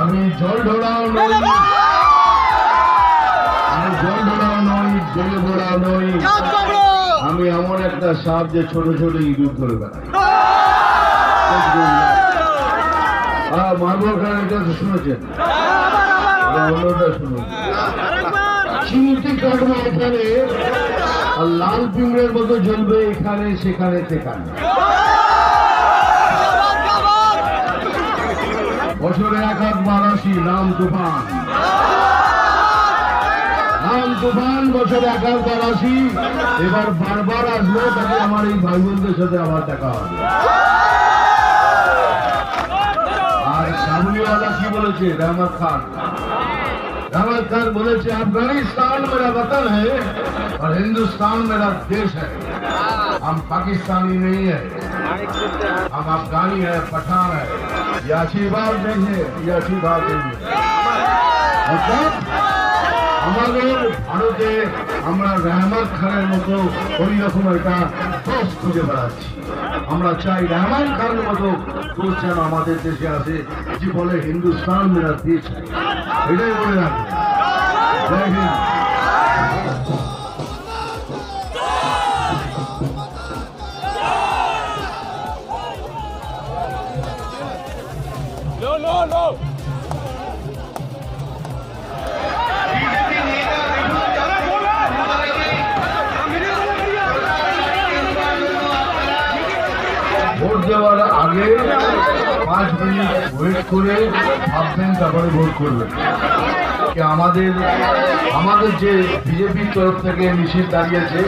আমি জল ঢোড়াও নই। আমি জল ঢোড়াও নই, জলে ভোড়াও নই। আমি এমন একটা সাপ যে ছোট ছোট ইঁদুর ধরে বেড়াই মার্বল খান এটা তো শুনেছেন। অন্যটা শুনুন চিমটি কাটবো এখানে। লাল পিঁড়ের মতো জ্বলবে এখানে, সেখানে সেখানে। বছরে এক একবার আসি রাম তুফান। রাম তুফান, বছরে এক একবার আসি এবার বারবার আসব তাকে আমার এই ভাই বোনদের সাথে আবার দেখা হবে। আর সামনেওয়ালা কি বলেছে? রামাত খান। রামাত খান বলেছে, আফগানিস্তান মেরা বতন হ্যাঁ और हिंदुस्तान मेरा देश है हम पाकिस्तानी नहीं है हम अफगानी है पठान है ये आशीर्वाद नहीं है ये आशीर्वाद नहीं है मतलब আমাদের ভারতে আমরা রহমত খানের মতো ওই রকম একটা দোষ খুঁজে বেড়াচ্ছি আমরা চাই রহমান খানের মতো দোষ যেন আমাদের দেশে আসে যে বলে হিন্দুস্তান মেরা দেশ है। এটাই বলে রাখবে জয় হিন্দ আগে পাঁচ মিনিট ওয়েট করে ভাববেন তারপরে ভোট করবেন আমাদের আমাদের যে বিজেপির তরফ থেকে মিছিল দাঁড়িয়েছে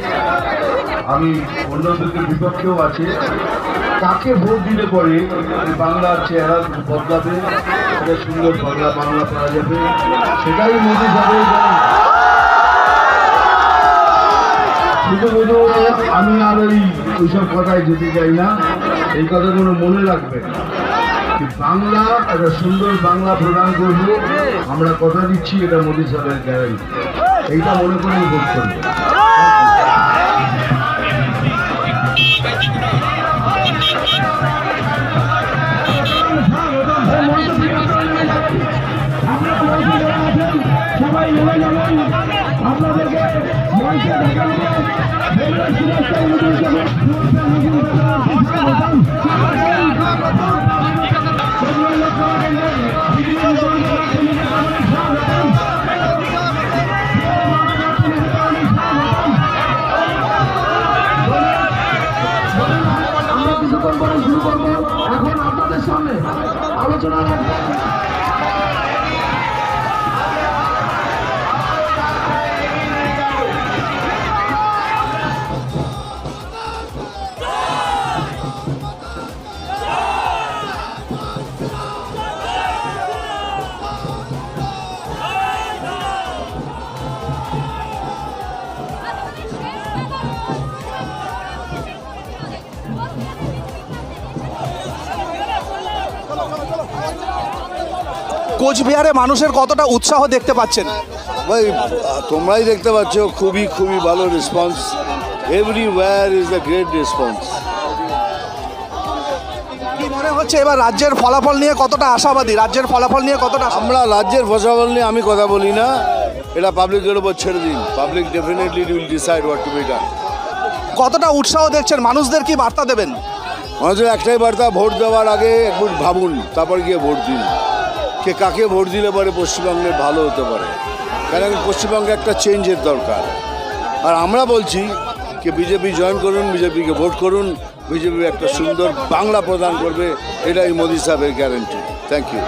আমি অন্যদের বিপক্ষেও আছে কাকে ভোট দিলে পরে বাংলার চেহারা বদলাবে একটা সুন্দর বাংলা বাংলা করা যাবে সেটাই মোদী সাহেব শুধু আমি আর ওই ওইসব কথায় যেতে চাই না। এই কথাগুলো মনে রাখবেন বাংলা, একটা সুন্দর বাংলা প্রদান করবে, আমরা কথা দিচ্ছি, এটা মোদী সাহেবের গ্যারান্টি এইটা মনে করেই ভোট আপনাদেরকে মঞ্চে আলোচনা কোচবিহারে মানুষের কতটা উৎসাহ দেখতে পাচ্ছেন? ভাই তোমরাই দেখতে পাচ্ছ খুবই খুবই ভালো response everywhere is the great response কি মনে হচ্ছে এবার রাজ্যের ফলাফল নিয়ে কতটা আশাবাদী? রাজ্যের ফলাফল নিয়ে কতটা? আমরা রাজ্যের ফসল নিয়ে আমি কথা বলি না। এটা পাবলিকের উপর ছেড়ে দিন। Public definitely will decide what to be done কতটা উৎসাহ দেখছেন? মানুষদের কি বার্তা দেবেন? মানুষের একটাই বার্তা ভোট দেওয়ার আগে একটু ভাবুন তারপর গিয়ে ভোট দিন। কে কাকে ভোট দিলে পরে পশ্চিমবঙ্গে ভালো হতে পারে? কারণ পশ্চিমবঙ্গে একটা চেঞ্জের দরকার। আর আমরা বলছি যে বিজেপি জয়েন করুন, বিজেপিকে ভোট করুন, বিজেপি একটা সুন্দর বাংলা প্রদান করবে, এটাই মোদী সাহেবের গ্যারেন্টি থ্যাংক ইউ